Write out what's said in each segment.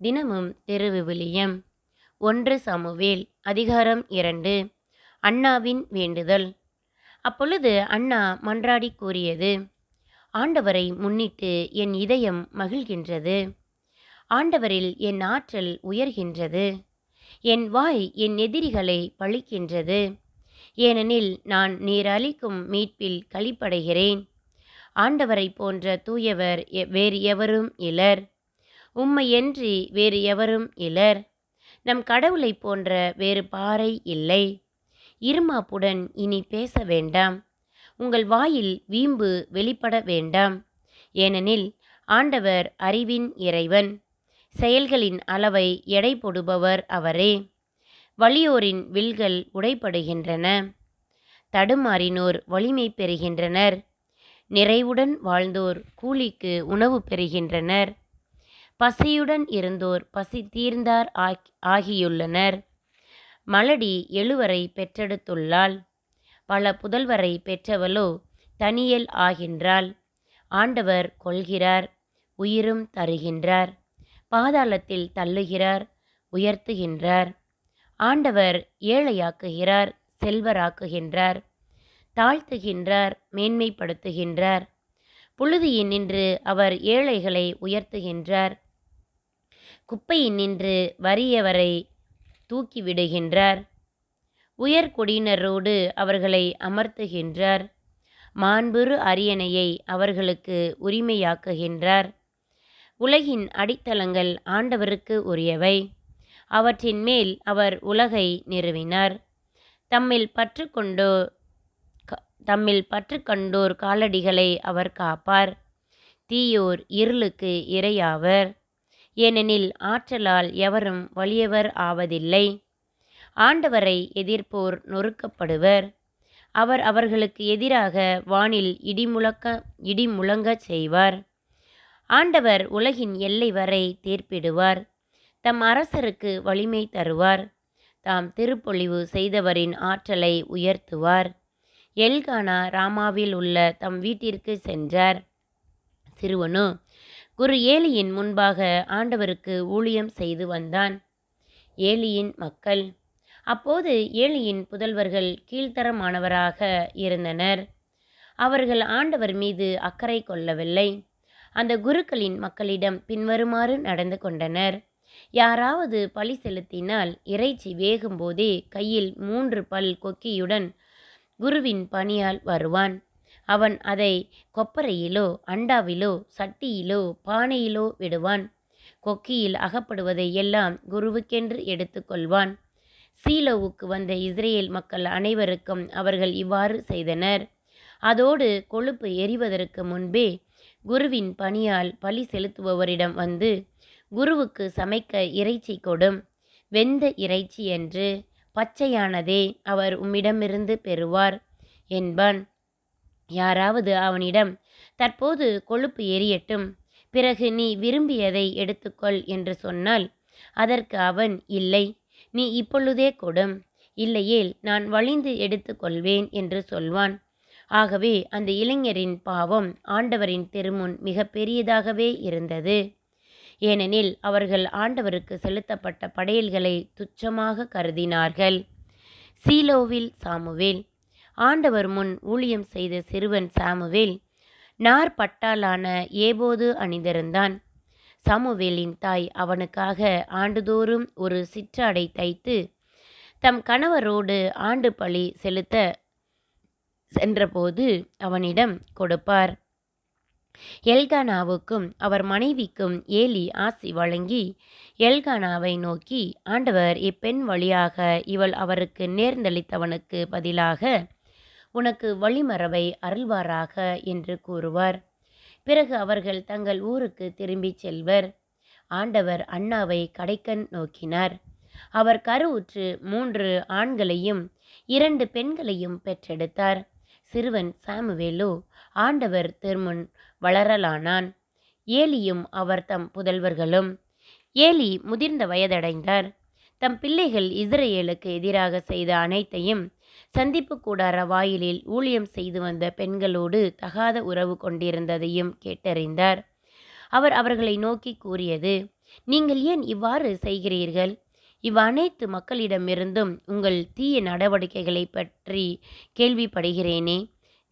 தினமும் திருவிவிலியம் ஒன்று சமுவேல் அதிகாரம் இரண்டு. அண்ணாவின் வேண்டுதல். அப்பொழுது அண்ணா மன்றாடி கூறியது ஆண்டவரை முன்னிட்டு என் இதயம் மகிழ்கின்றது. ஆண்டவரில் என் ஆற்றல் உயர்கின்றது. என் வாய் என் எதிரிகளை பழிக்கின்றது. ஏனெனில் நான் நீர் அளிக்கும் மீட்பில் களிப்படைகிறேன். ஆண்டவரை போன்ற தூயவர் வேறு எவரும் இலர் உம்மையன்றி வேறு எவரும் இலர் நம் கடவுளைப் போன்ற வேறு பாறை இல்லை. இருமாப்புடன் இனி பேச வேண்டாம். உங்கள் வாயில் வீம்பு வெளிப்பட வேண்டாம். ஏனெனில் ஆண்டவர் அறிவின் இறைவன். செயல்களின் அளவை எடை போடுபவர் அவரே. வலியோரின் வில்கள் உடைப்படுகின்றன தடுமாறினோர் வலிமை பெறுகின்றனர். நிறைவுடன் வாழ்ந்தோர் கூலிக்கு உணவு பெறுகின்றனர். பசியுடன் இருந்தோர் பசி தீர்ந்தார் ஆக்- ஆகியுள்ளனர். மலடி எழுவரை பெற்றெடுத்துள்ளாள். பல புதல்வரை பெற்றவளோ தனியல் ஆகின்றாள். ஆண்டவர் கொள்கிறார் உயிரும் தருகின்றார். பாதாளத்தில் தள்ளுகிறார் உயர்த்துகின்றார். ஆண்டவர் ஏழையாக்குகிறார் செல்வராக்குகின்றார். தாழ்த்துகின்றார் மேன்மைப்படுத்துகின்றார். புழுதியின் நின்று அவர் ஏழைகளை உயர்த்துகின்றார். குப்பையில் நின்று வறியவரை தூக்கிவிடுகின்றார் உயர்குடியினரோடு அவர்களை அமர்த்துகின்றார். மாண்புறு அரியணையை அவர்களுக்கு உரிமையாக்குகின்றார். உலகின் அடித்தளங்கள் ஆண்டவருக்கு உரியவை. அவற்றின் மேல் அவர் உலகை நிறுவினார். தம்மில் பற்றுக்கொண்டோ க- தம்மில் பற்றுக்கண்டோர் காலடிகளை அவர் காப்பார். தீயோர் இருளுக்கு இரையாவர். ஏனெனில் ஆற்றலால் எவரும் வலியவர் ஆவதில்லை. ஆண்டவரை எதிர்ப்போர் நொறுக்கப்படுவர். அவர் அவர்களுக்கு எதிராக வானில் இடிமுழக்க இடிமுழங்கச் செய்வார். ஆண்டவர் உலகின் எல்லை வரை தீர்ப்பிடுவார். தம் அரசருக்கு வலிமை தருவார். தாம் திருப்பொழிவு செய்தவரின் ஆற்றலை உயர்த்துவார். எல்கானா ராமாவில் உள்ள தம் வீட்டிற்கு சென்றார். சிறுவனோ குரு ஏலியின் முன்பாக ஆண்டவருக்கு ஊழியம் செய்து வந்தான். ஏலியின் மக்கள் அப்போது ஏலியின் புதல்வர்கள் கீழ்த்தரமானவராக இருந்தனர். அவர்கள் ஆண்டவர் மீது அக்கறை கொள்ளவில்லை. அந்த குருக்களின் மக்களிடம் பின்வருமாறு நடந்து கொண்டனர். யாராவது பழி செலுத்தினால் இறைச்சி வேகும்போதே கையில் மூன்று பல் கொக்கியுடன் குருவின் பணியால் வருவான். அவன் அதை கொப்பரையிலோ அண்டாவிலோ சட்டியிலோ பானையிலோ விடுவான். கொக்கியில் அகப்படுவதை எல்லாம் குருவுக்கென்று எடுத்துக்கொள்வான் சீலோவுக்கு வந்த இஸ்ரேல் மக்கள் அனைவருக்கும் அவர்கள் இவ்வாறு செய்தனர். அதோடு கொழுப்பு எரிவதற்கு முன்பே குருவின் பணியால் பலி செலுத்துபவரிடம் வந்து குருவுக்கு சமைக்க இறைச்சி கொடும். வெந்த இறைச்சி என்று பச்சையானதே அவர் உம்மிடமிருந்து பெறுவார் என்பான். யாராவது அவனிடம் தற்போது கொழுப்பு எரியட்டும் பிறகு நீ விரும்பியதை எடுத்துக்கொள் என்று சொன்னால் அதற்கு அவன் இல்லை நீ இப்பொழுதே கொடும் இல்லையேல் நான் வழிந்து எடுத்துக்கொள்வேன் என்று சொல்வான். ஆகவே அந்த இளைஞரின் பாவம் ஆண்டவரின் திருமுன் மிக பெரியதாகவே இருந்தது. ஏனெனில் அவர்கள் ஆண்டவருக்கு செலுத்தப்பட்ட படையல்களை துச்சமாக கருதினார்கள். சீலோவில் சாமுவேல் ஆண்டவர் முன் ஊழியம் செய்த சிறுவன் சாமுவேல் நார் பட்டாலான ஏபோது அணிந்திருந்தான். சாமுவேலின் தாய் அவனுக்காக ஆண்டுதோறும் ஒரு சிற்றாடை தைத்து தம் கணவரோடு ஆண்டு பழி செலுத்த சென்றபோது அவனிடம் கொடுப்பார். எல்கானாவுக்கும் அவர் மனைவிக்கும் ஏலி ஆசி வழங்கி எல்கானாவை நோக்கி ஆண்டவர் இப்பெண் வழியாக இவள் அவருக்கு நேர்ந்தளித்தவனுக்கு பதிலாக உனக்கு வழிமரபை அருள்வாராக என்று கூறுவார். பிறகு அவர்கள் தங்கள் ஊருக்கு திரும்பிச் செல்வர். ஆண்டவர் அண்ணாவை கடைக்கண் நோக்கினார். அவர் கருவுற்று மூன்று ஆண்களையும் இரண்டு பெண்களையும் பெற்றெடுத்தார். சிறுவன் சாமுவேலு ஆண்டவர் திருமுன் வளரலானான். ஏலியும் அவர் தம் புதல்வர்களும். ஏலி முதிர்ந்த வயதடைந்தார். தம் பிள்ளைகள் இஸ்ரேலுக்கு எதிராக செய்த அனைத்தையும் சந்திப்பு கூடார வாயிலில் ஊழியம் செய்து வந்த பெண்களோடு தகாத உறவு கொண்டிருந்ததையும் கேட்டறிந்தார். அவர் அவர்களை நோக்கி கூறியது நீங்கள் ஏன் இவ்வாறு செய்கிறீர்கள்? இவ்வனைத்து மக்களிடமிருந்தும் உங்கள் தீய நடவடிக்கைகளை பற்றி கேள்விப்படுகிறேனே.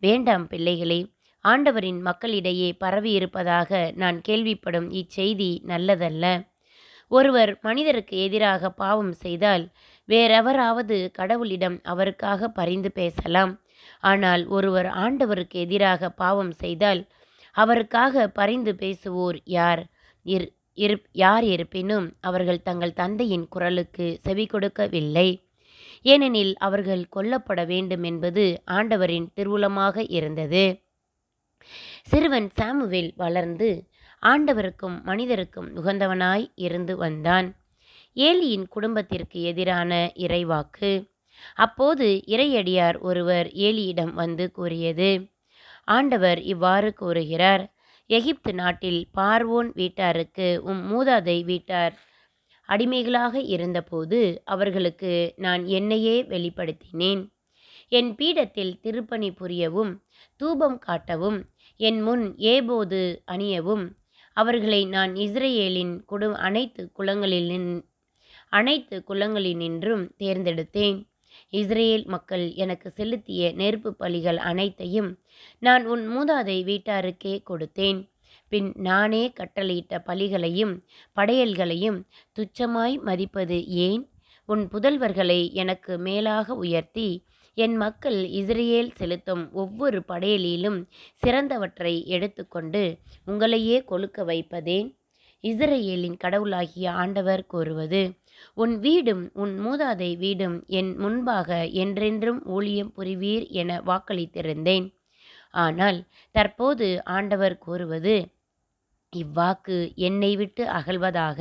வேண்டாம் பிள்ளைகளே ஆண்டவரின் மக்களிடையே பரவியிருப்பதாக நான் கேள்விப்படும் இச்செய்தி நல்லதல்ல. ஒருவர் மனிதருக்கு எதிராக பாவம் செய்தால் வேறெவராவது கடவுளிடம் அவருக்காக பரிந்து பேசலாம். ஆனால் ஒருவர் ஆண்டவருக்கு எதிராக பாவம் செய்தால் அவருக்காக பரிந்து பேசுவோர் யார்? இர் இரு யார் இருப்பினும் அவர்கள் தங்கள் தந்தையின் குரலுக்கு செவி கொடுக்கவில்லை. ஏனெனில் அவர்கள் கொல்லப்பட வேண்டும் என்பது ஆண்டவரின் திருவுளமாக இருந்தது. சிறுவன் சாமுவேல் வளர்ந்து ஆண்டவருக்கும் மனிதருக்கும் உகந்தவனாய் இருந்து வந்தான். ஏலியின் குடும்பத்திற்கு எதிரான இறைவாக்கு. அப்போது இறையடியார் ஒருவர் ஏலியிடம் வந்து கூறியது ஆண்டவர் இவ்வாறு கூறுகிறார் எகிப்து நாட்டில் பார்வோன் வீட்டாருக்கு உம் மூதாதை வீட்டார் அடிமைகளாக இருந்தபோது அவர்களுக்கு நான் என்னையே வெளிப்படுத்தினேன். என் பீடத்தில் திருப்பணி புரியவும் தூபம் காட்டவும் என் முன் ஏபோது அணியவும் அவர்களை நான் இஸ்ரேலின் குடு அனைத்து குலங்களிலின் அனைத்து குலங்களினின்றும் தேர்ந்தெடுத்தேன். இஸ்ரேல் மக்கள் எனக்கு செலுத்திய நெருப்பு பலிகள் அனைத்தையும் நான் உன் மூதாதை வீட்டாருக்கே கொடுத்தேன். பின் நானே கட்டளையிட்ட பலிகளையும் படையல்களையும் துச்சமாய் மதிப்பது ஏன்? உன் புதல்வர்களை எனக்கு மேலாக உயர்த்தி என் மக்கள் இஸ்ரேல் செலுத்தும் ஒவ்வொரு படையலிலும் சிறந்தவற்றை எடுத்துக்கொண்டு உங்களையே கொழுக்க வைப்பதேன்? இஸ்ரேலின் கடவுளாகிய ஆண்டவர் கூறுவது உன் வீடும் உன் மூதாதை வீடும் என் முன்பாக என்றென்றும் ஊழியம் புரிவீர் என வாக்களித்திருந்தேன். ஆனால் தற்போது ஆண்டவர் கூறுவது இவ்வாக்கு என்னை விட்டு அகல்வதாக?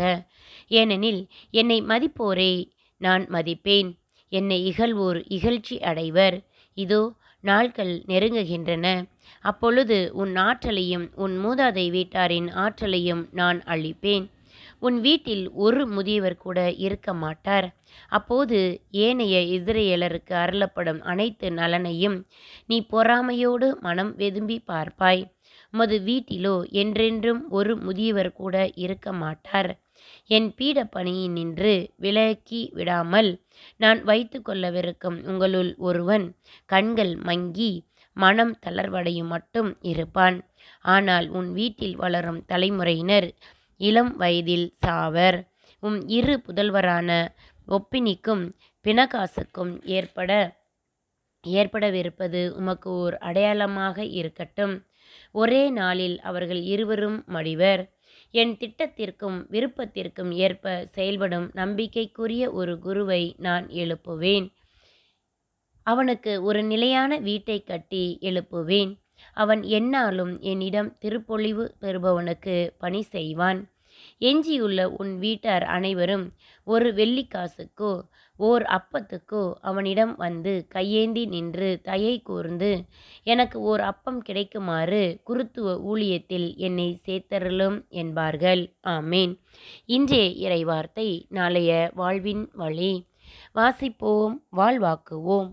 ஏனெனில் என்னை மதிப்போரை நான் மதிப்பேன். என்னை இகழ்வோர் இகழ்ச்சி அடைவர். இதோ நாட்கள் நெருங்குகின்றன. அப்பொழுது உன் ஆற்றலையும் உன் மூதாதை வீட்டாரின் ஆற்றலையும் நான் அழிப்பேன். உன் வீட்டில் ஒரு முதியவர் கூட இருக்க மாட்டார். அப்போது ஏனைய இஸ்ரேலருக்கு அருளப்படும் அனைத்து நலனையும் நீ பொறாமையோடு மனம் வெதும்பி பார்ப்பாய். உமது வீட்டிலோ என்றென்றும் ஒரு முதியவர் கூட இருக்க மாட்டார். என் பீட நின்று விலக்கி விடாமல் நான் வைத்து கொள்ளவிருக்கும் உங்களுள் ஒருவன் கண்கள் மங்கி மனம் தளர்வடையும் மட்டும் இருப்பான். ஆனால் உன் வீட்டில் வளரும் தலைமுறையினர் இளம் வயதில் சாவர். உம் இரு புதல்வரான ஒப்பினிக்கும் பினகாசுக்கும் ஏற்பட ஏற்படவிருப்பது உமக்கு ஓர் அடையாளமாக இருக்கட்டும். ஒரே நாளில் அவர்கள் இருவரும் மடிவர். என் திட்டத்திற்கும் விருப்பத்திற்கும் ஏற்ப செயல்படும் நம்பிக்கைக்குரிய ஒரு குருவை நான் எழுப்புவேன். அவனுக்கு ஒரு நிலையான வீட்டை கட்டி எழுப்புவேன். அவன் என்னாலும் என்னிடம் திருப்பொழிவு பெறுபவனுக்கு பணி செய்வான். எஞ்சியுள்ள உன் வீட்டார் அனைவரும் ஒரு வெள்ளிக்காசுக்கோ ஓர் அப்பத்துக்கோ அவனிடம் வந்து கையேந்தி நின்று தயை கூர்ந்து எனக்கு ஓர் அப்பம் கிடைக்குமாறு குருத்துவ ஊழியத்தில் என்னை சேர்த்தருளும் என்பார்கள். ஆமேன். இன்றைய இறைவார்த்தை நாளைய வாழ்வின் வழி. வாசிப்போம் வாழ்வாக்குவோம்.